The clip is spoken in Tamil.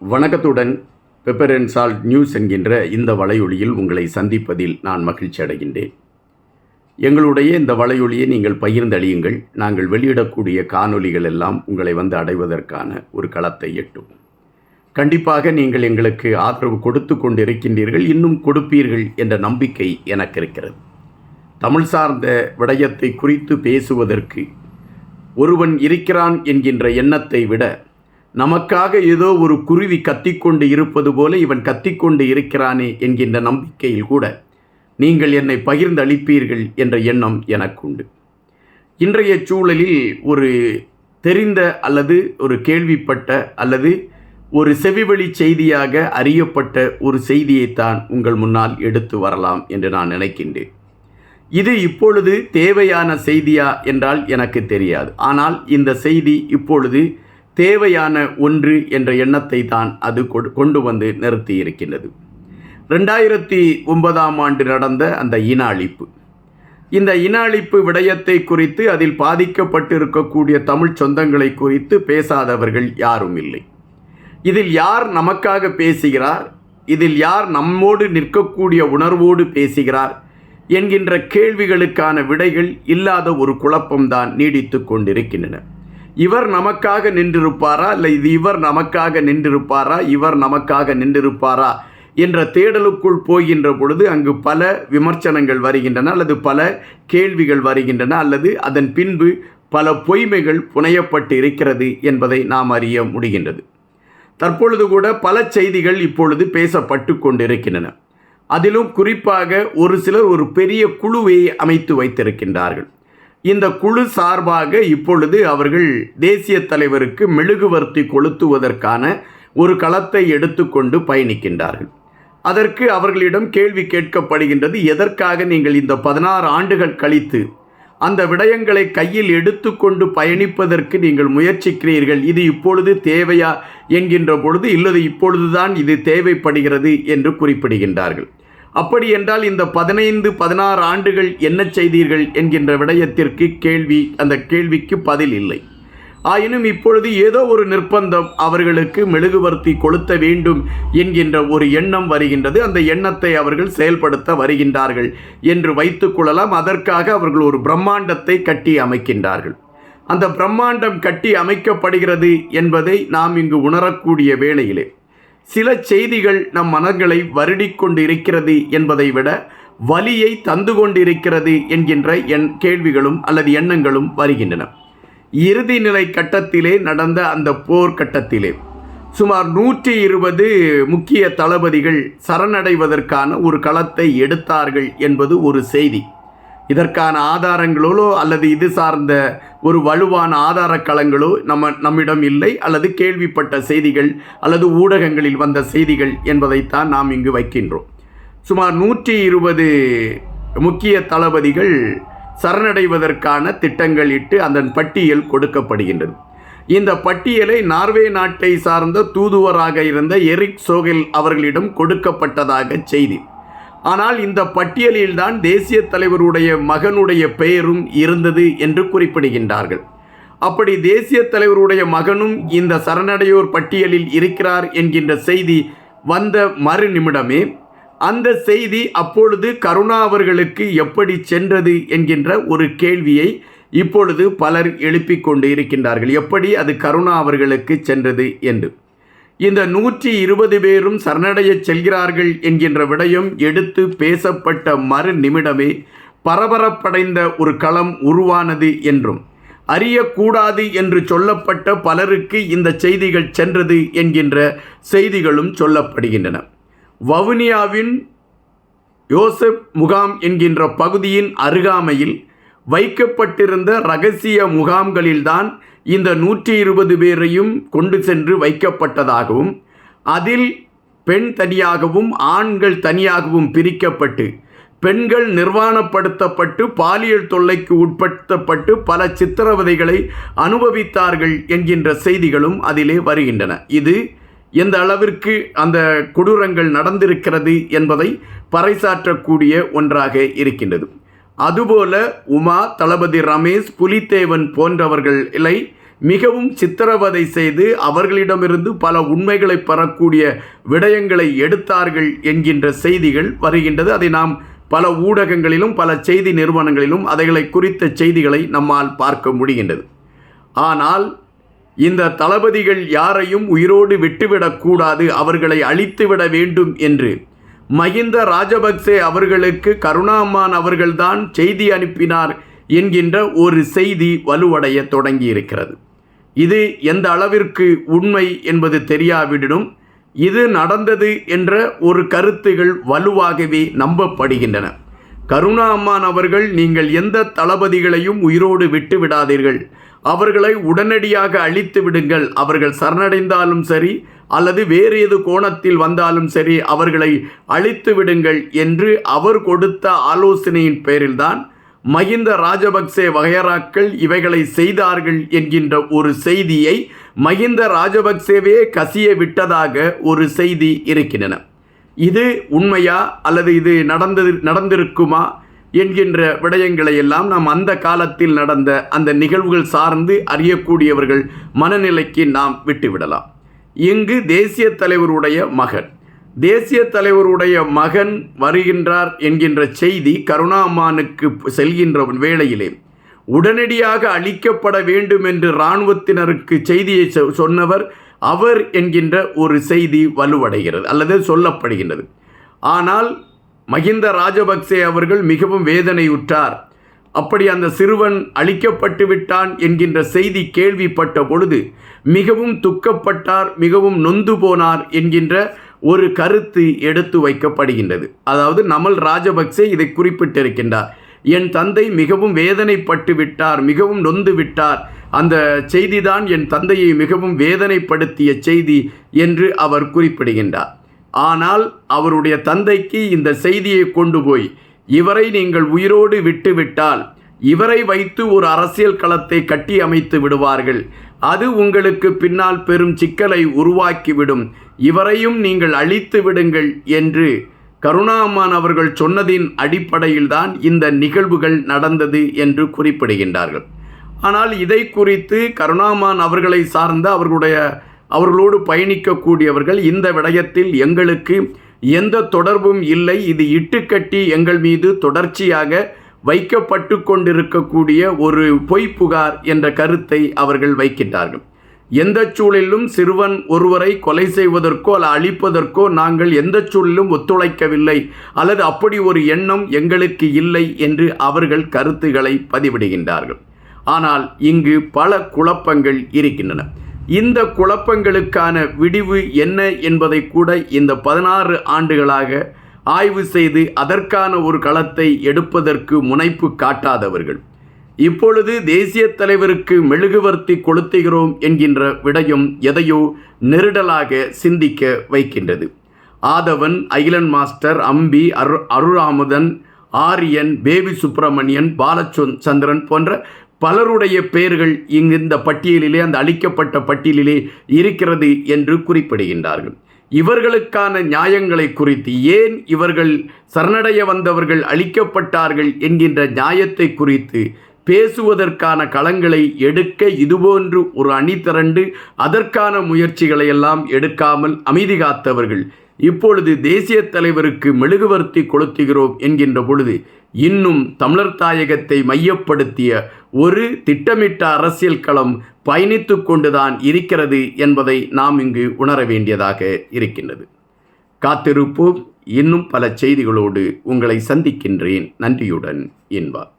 வணக்கத்துடன் பெப்பர் அண்ட் சால்ட் நியூஸ் என்கின்ற இந்த வலையொலியில் உங்களை சந்திப்பதில் நான் மகிழ்ச்சி அடைகின்றேன். எங்களுடைய இந்த வலையொலியை நீங்கள் பகிர்ந்தளியுங்கள். நாங்கள் வெளியிடக்கூடிய காணொளிகள் எல்லாம் உங்களை வந்து அடைவதற்கான ஒரு களத்தை எட்டும். கண்டிப்பாக நீங்கள் எங்களுக்கு ஆதரவு கொடுத்து கொண்டிருக்கின்றீர்கள். இன்னும் கொடுப்பீர்கள் என்ற நம்பிக்கை எனக்கு இருக்கிறது. தமிழ் சார்ந்த விடயத்தை குறித்து பேசுவதற்கு ஒருவன் இருக்கிறான் என்கின்ற எண்ணத்தை விட நமக்காக ஏதோ ஒரு குருவி கத்திக்கொண்டு இருப்பது போல இவன் கத்திக்கொண்டு இருக்கிறானே என்கின்ற நம்பிக்கையில் கூட நீங்கள் என்னை பகிர்ந்து அளிப்பீர்கள் என்ற எண்ணம் எனக்கு உண்டு இன்றைய சூழலில் ஒரு தெரிந்த அல்லது ஒரு கேள்விப்பட்ட அல்லது ஒரு செவிவழி செய்தியாக அறியப்பட்ட ஒரு செய்தியைத்தான் உங்கள் முன்னால் எடுத்து வரலாம் என்று நான் நினைக்கின்றேன். இது இப்பொழுது தேவையான செய்தியா என்றால் எனக்கு தெரியாது. ஆனால் இந்த செய்தி இப்பொழுது தேவையான ஒன்று என்ற எண்ணத்தை தான் அது கொடு- கொண்டு வந்து நிறுத்தி இருக்கின்றது ரெண்டாயிரத்தி ஒன்பதாம் ஆண்டு நடந்த அந்த இன அழிப்பு இந்த இன அழிப்பு விடயத்தை குறித்து அதில் பாதிக்கப்பட்டிருக்கக்கூடிய தமிழ் சொந்தங்களை குறித்து பேசாதவர்கள் யாரும் இல்லை. இதில் யார் நமக்காக பேசுகிறார்? இதில் யார் நம்மோடு நிற்கக்கூடிய உணர்வோடு பேசுகிறார்? என்கின்ற கேள்விகளுக்கான விடைகள் இல்லாத ஒரு குழப்பம்தான் நீடித்து கொண்டிருக்கின்றன. இவர் நமக்காக நின்றிருப்பாரா? இல்லை இது இவர் நமக்காக நின்றிருப்பாரா? இவர் நமக்காக நின்றிருப்பாரா? என்ற தேடலுக்குள் போகின்ற பொழுது அங்கு பல விமர்சனங்கள் வருகின்றன அல்லது பல கேள்விகள் வருகின்றன அல்லது அதன் பின்பு பல பொய்மைகள் புனையப்பட்டு இருக்கிறது என்பதை நாம் அறிய முடிகின்றது. தற்பொழுது கூட பல செய்திகள் இப்பொழுது பேசப்பட்டு கொண்டிருக்கின்றன. அதிலும் குறிப்பாக ஒரு சிலர் ஒரு பெரிய குழுவை அமைத்து வைத்திருக்கின்றார்கள். இந்த குழு சார்பாக இப்பொழுது அவர்கள் தேசிய தலைவருக்கு மெழுகுவர்த்தி கொளுத்துவதற்கான ஒரு களத்தை எடுத்துக்கொண்டு பயணிக்கின்றார்கள். அதற்கு அவர்களிடம் கேள்வி கேட்கப்படுகின்றது எதற்காக நீங்கள் இந்த பதினாறு ஆண்டுகள் கழித்து அந்த விடயங்களை கையில் எடுத்துக்கொண்டு பயணிப்பதற்கு நீங்கள் முயற்சிக்கிறீர்கள்? இது இப்பொழுது தேவையா? என்கின்ற பொழுது இல்லது இப்பொழுதுதான் இது தேவைப்படுகிறது என்று குறிப்பிடுகின்றார்கள். அப்படி என்றால் இந்த பதினைந்து பதினாறு ஆண்டுகள் என்ன செய்தீர்கள் என்கின்ற விடயத்திற்கு கேள்வி அந்த கேள்விக்கு பதில் இல்லை. ஆயினும் இப்பொழுது ஏதோ ஒரு நிர்பந்தம் அவர்களுக்கு மெழுகுவர்த்தி கொளுத்த வேண்டும் என்கின்ற ஒரு எண்ணம் வருகின்றது. அந்த எண்ணத்தை அவர்கள் செயல்படுத்த வருகின்றார்கள் என்று வைத்துக்கொள்ளலாம் அதற்காக அவர்கள் ஒரு பிரம்மாண்டத்தை கட்டி அமைக்கின்றார்கள். அந்த பிரம்மாண்டம் கட்டி அமைக்கப்படுகிறது என்பதை நாம் இங்கு உணரக்கூடிய வேளையிலே சில செய்திகள் நம் மனங்களை வருடிக்கொண்டு இருக்கிறது என்பதை விட வலியை தந்து கொண்டிருக்கிறது என்கின்ற எண் கேள்விகளும் அல்லது எண்ணங்களும் வருகின்றன. இறுதி நிலை கட்டத்திலே நடந்த அந்த போர்க்கட்டத்திலே சுமார் நூற்றி இருபது முக்கிய தளபதிகள் சரணடைவதற்கான ஒரு களத்தை எடுத்தார்கள் என்பது ஒரு செய்தி. இதற்கான ஆதாரங்களோ அல்லது இது சார்ந்த ஒரு வலுவான ஆதார களங்களோ நம்ம நம்மிடம் இல்லை அல்லது கேள்விப்பட்ட செய்திகள் அல்லது ஊடகங்களில் வந்த செய்திகள் என்பதைத்தான் நாம் இங்கு வைக்கின்றோம். சுமார் நூற்றி இருபது முக்கிய தளபதிகள் சரணடைவதற்கான திட்டங்கள் இட்டு அதன் பட்டியல் கொடுக்கப்படுகின்றது. இந்த பட்டியலை நார்வே நாட்டை சார்ந்த தூதுவராக இருந்த எரிக் சோகெல் அவர்களிடம் கொடுக்கப்பட்டதாக செய்தி. ஆனால் இந்த பட்டியலில்தான் தேசிய தலைவருடைய மகனுடைய பெயரும் இருந்தது என்று குறிப்பிடுகின்றார்கள். அப்படி தேசிய தலைவருடைய மகனும் இந்த சரணடையோர் பட்டியலில் இருக்கிறார் என்கின்ற செய்தி வந்த மறு நிமிடமே அந்த செய்தி அப்பொழுது கருணா அவர்களுக்கு எப்படி சென்றது என்கின்ற ஒரு கேள்வியை இப்பொழுது பலர் எழுப்பிக் கொண்டு இருக்கின்றார்கள். எப்படி அது கருணா அவர்களுக்கு சென்றது என்று. இந்த நூற்றி இருபது பேரும் சரணடையச் செல்கிறார்கள் என்கின்ற விடயம் எடுத்து பேசப்பட்ட மறு நிமிடமே பரபரப்படைந்த ஒரு களம் உருவானது என்றும் அறியக்கூடாது என்று சொல்லப்பட்ட பலருக்கு இந்த செய்திகள் சென்றது என்கின்ற செய்திகளும் சொல்லப்படுகின்றன. வவுனியாவின் யோசப் முகாம் என்கின்ற பகுதியின் அருகாமையில் வைக்கப்பட்டிருந்த ரகசிய முகாம்களில்தான் இந்த நூற்றி இருபது பேரையும் கொண்டு சென்று வைக்கப்பட்டதாகவும் அதில் பெண் தனியாகவும் ஆண்கள் தனியாகவும் பிரிக்கப்பட்டு பெண்கள் நிர்வாணப்படுத்தப்பட்டு பாலியல் தொல்லைக்கு உட்படுத்தப்பட்டு பல சித்திரவதைகளை அனுபவித்தார்கள் என்கின்ற செய்திகளும் அதிலே வருகின்றன. இது எந்த அளவிற்கு அந்த கொடூரங்கள் நடந்திருக்கிறது என்பதை பறைசாற்றக்கூடிய ஒன்றாக இருக்கின்றது. அதுபோல உமா தளபதி ரமேஷ் புலித்தேவன் போன்றவர்களை மிகவும் சித்திரவதை செய்து அவர்களிடமிருந்து பல உண்மைகளை பெறக்கூடிய விடயங்களை எடுத்தார்கள் என்கின்ற செய்திகள் வருகின்றது. அதை நாம் பல ஊடகங்களிலும் பல செய்தி நிறுவனங்களிலும் அதைகளை குறித்த செய்திகளை நம்மால் பார்க்க முடிகின்றது. ஆனால் இந்த தளபதிகள் யாரையும் உயிரோடு விட்டுவிடக்கூடாது அவர்களை அழித்துவிட வேண்டும் என்று மகிந்த ராஜபக்சே அவர்களுக்கு கருணாமான் அவர்கள்தான் செய்தி அனுப்பினார் என்கின்ற ஒரு செய்தி வலுவடைய தொடங்கியிருக்கிறது. இது எந்த அளவிற்கு உண்மை என்பது தெரியாவிடனும் இது நடந்தது என்ற ஒரு கருத்துகள் வலுவாகவே நம்பப்படுகின்றன. கருணா அம்மான் அவர்கள் நீங்கள் எந்த தளபதிகளையும் உயிரோடு விட்டு விடாதீர்கள். அவர்களை உடனடியாக அழித்து விடுங்கள். அவர்கள் சரணடைந்தாலும் சரி அல்லது வேறு எது கோணத்தில் வந்தாலும் சரி அவர்களை அழித்து விடுங்கள் என்று அவர் கொடுத்த ஆலோசனையின் பேரில்தான் மகிந்த ராஜபக்சே வகையராக்கள் இவைகளை செய்தார்கள் என்கின்ற ஒரு செய்தியை மகிந்த ராஜபக்சேவே கசிய விட்டதாக ஒரு செய்தி இருக்கின்றன. இது உண்மையா அல்லது இது நடந்தது நடந்திருக்குமா என்கின்ற விடயங்களை எல்லாம் நாம் அந்த காலத்தில் நடந்த அந்த நிகழ்வுகள் சார்ந்து அறியக்கூடியவர்கள் மனநிலைக்கு நாம் விட்டுவிடலாம். இங்கு தேசிய தலைவருடைய மகன். தேசிய தலைவருடைய மகன் வருகின்றார் என்கின்ற செய்தி கருணாமானுக்கு செல்கின்ற வேளையிலே. உடனடியாக அளிக்கப்பட வேண்டும் என்று இராணுவத்தினருக்கு செய்தியை சொன்னவர் அவர் என்கின்ற ஒரு செய்தி வலுவடைகிறது அல்லது சொல்லப்படுகின்றது. ஆனால் மகிந்த ராஜபக்சே அவர்கள் மிகவும் வேதனையுற்றார். அப்படி அந்த சிறுவன் அழிக்கப்பட்டு விட்டான் என்கின்ற செய்தி கேள்விப்பட்ட பொழுது மிகவும் துக்கப்பட்டார் மிகவும் நொந்து போனார் என்கின்ற ஒரு கருத்து எடுத்து வைக்கப்படுகின்றது. அதாவது நமல் ராஜபக்சே இதை குறிப்பிட்டிருக்கின்றார். என் தந்தை மிகவும் வேதனைப்பட்டு விட்டார் மிகவும் நொந்து விட்டார் அந்த செய்திதான் என் தந்தையை மிகவும் வேதனைப்படுத்திய செய்தி என்று அவர் குறிப்பிடுகின்றார். ஆனால் அவருடைய தந்தைக்கு இந்த செய்தியை கொண்டு போய் இவரை நீங்கள் உயிரோடு விட்டுவிட்டால் இவரை வைத்து ஒரு அரசியல் களத்தை கட்டி அமைத்து விடுவார்கள். அது உங்களுக்கு பின்னால் பெரும் சிக்கலை உருவாக்கிவிடும். இவரையும் நீங்கள் அழித்து விடுங்கள் என்று கருணாமான் அவர்கள் சொன்னதின் அடிப்படையில்தான் இந்த நிகழ்வுகள் நடந்தது என்று குறிப்பிடுகின்றார்கள். ஆனால் இதை குறித்து கருணாமான் அவர்களை சார்ந்த அவர்களுடைய அவர்களோடு பயணிக்கக்கூடியவர்கள் இந்த விடயத்தில் எங்களுக்கு எந்த தொடர்பும் இல்லை. இது இட்டுக்கட்டி எங்கள் மீது தொடர்ச்சியாக வைக்கப்பட்டு கொண்டிருக்கக்கூடிய ஒரு பொய் புகார் என்ற கருத்தை அவர்கள் வைக்கின்றார்கள். எந்த சூழலிலும் சிறுவன் ஒருவரை கொலை செய்வதற்கோ அல்ல அழிப்பதற்கோ நாங்கள் எந்த சூழலிலும் ஒத்துழைக்கவில்லை. அல்லது அப்படி ஒரு எண்ணம் எங்களுக்கு இல்லை என்று அவர்கள் கருத்துக்களை பதிவிடுகின்றார்கள். ஆனால் இங்கு பல குழப்பங்கள் இருக்கின்றன. இந்த குழப்பங்களுக்கான விடிவு என்ன என்பதை கூட இந்த பதினாறு ஆண்டுகளாக ஆய்வு செய்து அதற்கான ஒரு களத்தை எடுப்பதற்கு முனைப்பு காட்டாதவர்கள். இப்பொழுது தேசிய தலைவருக்கு மெழுகுவர்த்தி கொளுத்துகிறோம் என்கின்ற விடயம் எதையோ நெருடலாக சிந்திக்க வைக்கின்றது. ஆதவன் அகிலன் மாஸ்டர் அம்பி அரு அருராமுதன் ஆரியன் பேபி சுப்பிரமணியன் பாலச்சந்திரன் சந்திரன் போன்ற பலருடைய பெயர்கள் இங்கு இந்த பட்டியலிலே அந்த அளிக்கப்பட்ட பட்டியலிலே இருக்கிறது என்று குறிப்பிடுகின்றார்கள். இவர்களுக்கான நியாயங்களை குறித்து ஏன் இவர்கள் சரணடைய வந்தவர்கள் அளிக்கப்பட்டார்கள் என்கின்ற நியாயத்தை குறித்து பேசுவதற்கான களங்களை எடுக்க இதுபோன்று ஒரு அணி திரண்டு அதற்கான முயற்சிகளை எல்லாம் எடுக்காமல் அமைதி காத்தவர்கள் இப்பொழுது தேசிய தலைவருக்கு மெழுகுவர்த்தி கொளுத்துகிறோம் என்கின்ற பொழுது இன்னும் தமிழர் தாயகத்தை மையப்படுத்திய ஒரு திட்டமிட்ட அரசியல் களம் பயணித்து கொண்டுதான் இருக்கிறது என்பதை நாம் இங்கு உணர வேண்டியதாக இருக்கின்றது. காத்திருப்போம். இன்னும் பல செய்திகளோடு உங்களை சந்திக்கின்றேன். நன்றியுடன் என்பார்